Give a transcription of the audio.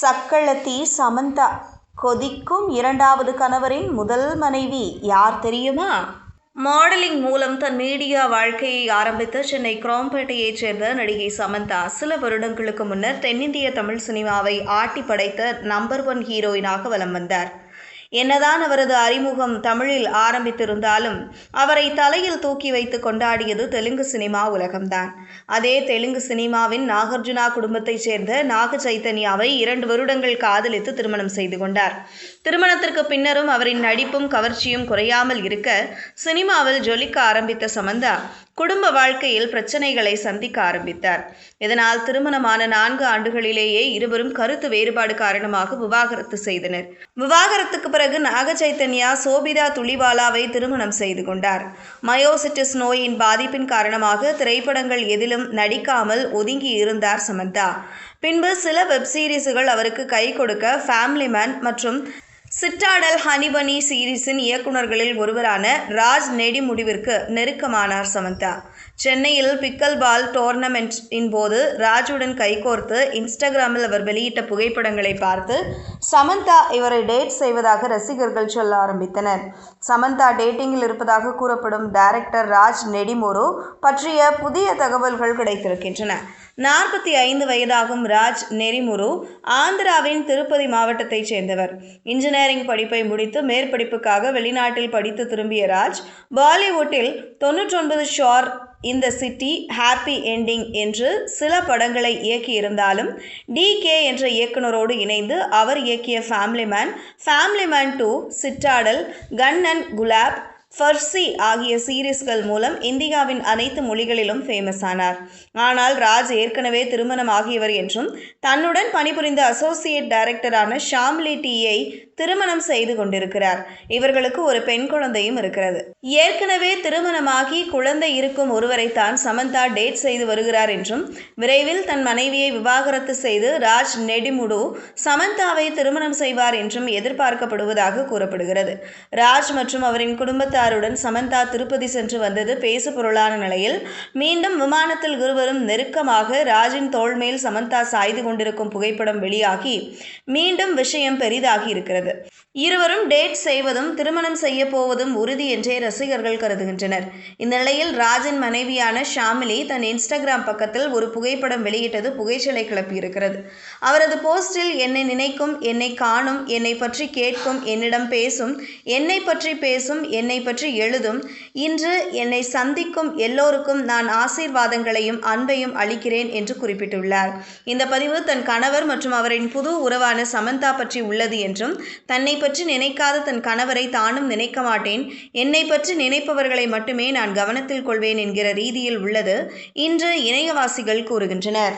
சக்களத்தி சமந்தா. கொதிக்கும் இரண்டாவது கணவரின் முதல் மனைவி யார் தெரியுமா? மாடலிங் மூலம் தன் மீடியா வாழ்க்கையை ஆரம்பித்த சென்னை குரோம்பேட்டையைச் சேர்ந்த நடிகை சமந்தா. சில வருடங்களுக்கு முன்னர் தென்னிந்திய தமிழ் சினிமாவை ஆட்டி படைத்த நம்பர் ஒன் ஹீரோயினாக வலம் வந்தார். என்னதான் அவரது அறிமுகம் தமிழில் ஆரம்பித்திருந்தாலும் அவரை தலையில் தூக்கி வைத்து கொண்டாடியது தெலுங்கு சினிமா உலகம்தான். அதே தெலுங்கு சினிமாவின் நாகார்ஜுனா குடும்பத்தைச் சேர்ந்த நாக சைத்தன்யாவை இரண்டு வருடங்கள் காதலித்து திருமணம் செய்து கொண்டார். திருமணத்திற்கு பின்னரும் அவரின் நடிப்பும் கவர்ச்சியும் குறையாமல் இருக்க சினிமாவில் ஜொலிக்க ஆரம்பித்த சமந்தா குடும்ப வாழ்க்கையில் பிரச்சனைகளை சந்திக்க ஆரம்பித்தார். இதனால் திருமணமான நான்கு ஆண்டுகளிலேயே இருவரும் கருத்து வேறுபாடு காரணமாக விவாகரத்து செய்தனர். விவாகரத்துக்கு பிறகு நாக சைத்தன்யா சோபிதா துளிவாலாவை திருமணம் செய்து கொண்டார். மயோசிட்டிஸ் நோயின் பாதிப்பின் காரணமாக திரைப்படங்கள் எதிலும் நடிக்காமல் ஒதுங்கி இருந்தார் சமந்தா. பின்பு சில வெப் சீரிஸுகள் அவருக்கு கை கொடுக்க ஃபேமிலி மேன் மற்றும் சிட்டாடல் ஹனிபனி சீரிஸின் இயக்குநர்களில் ஒருவரான ராஜ் நெடி முடிவிற்கு நெருக்கமானார் சமந்தா. சென்னையில் பிக்கல் பால் டோர்னமெண்ட்டின் போது ராஜுடன் கைகோர்த்து இன்ஸ்டாகிராமில் அவர் வெளியிட்ட புகைப்படங்களை பார்த்து சமந்தா இவரை டேட் செய்வதாக ரசிகர்கள் சொல்ல ஆரம்பித்தனர். சமந்தா டேட்டிங்கில் இருப்பதாக கூறப்படும் டைரக்டர் ராஜ் நெடிமோரு பற்றிய புதிய தகவல்கள் கிடைத்திருக்கின்றன. நாற்பத்தி ஐந்து வயதாகும் ராஜ் நெரிமுரு ஆந்திராவின் திருப்பதி மாவட்டத்தைச் சேர்ந்தவர். இன்ஜினியரிங் படிப்பை முடித்து மேற்படிப்புக்காக வெளிநாட்டில் படித்து திரும்பிய ராஜ் பாலிவுட்டில் தொன்னூற்றொன்பது Shor in the City Happy Ending என்று சில படங்களை இயக்கியிருந்தாலும் டி கே என்ற இயக்குனரோடு இணைந்து அவர் இயக்கிய Family Man Family Man two Citadel Gun and Gulaab Farzi ஆகிய சீரீஸ்கள் மூலம் இந்தியாவின் அனைத்து மொழிகளிலும் ஃபேமஸ் ஆனார். ஆனால் ராஜ் ஏற்கனவே திருமணம் ஆகியவர் என்றும் தன்னுடன் பணிபுரிந்த அசோசியேட் டைரக்டரான ஷாம்லி டீயை திருமணம் செய்து கொண்டிருக்கிறார். இவர்களுக்கு ஒரு பெண் குழந்தையும் இருக்கிறது. ஏற்கனவே திருமணமாகி குழந்தை இருக்கும் ஒருவரைத்தான் சமந்தா டேட் செய்து வருகிறார் என்றும் விரைவில் தன் மனைவியை விவாகரத்து செய்து ராஜ் நெடிமுடு சமந்தாவை திருமணம் செய்வார் என்றும் எதிர்பார்க்கப்படுவதாக கூறப்படுகிறது. ராஜ் மற்றும் அவரின் குடும்பத்தாருடன் சமந்தா திருப்பதி சென்று வந்தது பேசு பொருளான நிலையில் மீண்டும் விமானத்தில் இருவரும் நெருக்கமாக ராஜின் தோள்மேல் சமந்தா சாய்ந்து கொண்டிருக்கும் புகைப்படம் வெளியாகி மீண்டும் விஷயம் பெரிதாகி இருக்கிறது. இருவரும் டேட் செய்வதும் திருமணம் செய்ய போவதும் உறுதி என்றே ரசிகர்கள் கருதுகின்றனர். இந்த நிலையில் ராஜின் மனைவியான ஷாமிலி தன் இன்ஸ்டாகிராம் பக்கத்தில் ஒரு புகைப்படம் வெளியிட்டது புகைச்சலை கிளப்பியிருக்கிறது. அவரது போஸ்டில் என்னை நினைக்கும் என்னை காணும் என்னை பற்றி கேட்கும் என்னிடம் பேசும் என்னை பற்றி பேசும் என்னை பற்றி எழுதும் இன்று என்னை சந்திக்கும் எல்லோருக்கும் நான் ஆசீர்வாதங்களையும் அன்பையும் அளிக்கிறேன் என்று குறிப்பிட்டுள்ளார். இந்த பதிவு தன் கணவர் மற்றும் அவரின் புது உறவான சமந்தா பற்றி உள்ளது என்றும் தன்னை பற்றி நினைக்காத தன் கணவரை தானும் நினைக்க மாட்டேன் என்னை பற்றி நினைப்பவர்களை மட்டுமே நான் கவனத்தில் கொள்வேன் என்கிற ரீதியில் உள்ளது இன்று இணையவாசிகள் கூறுகின்றனர்.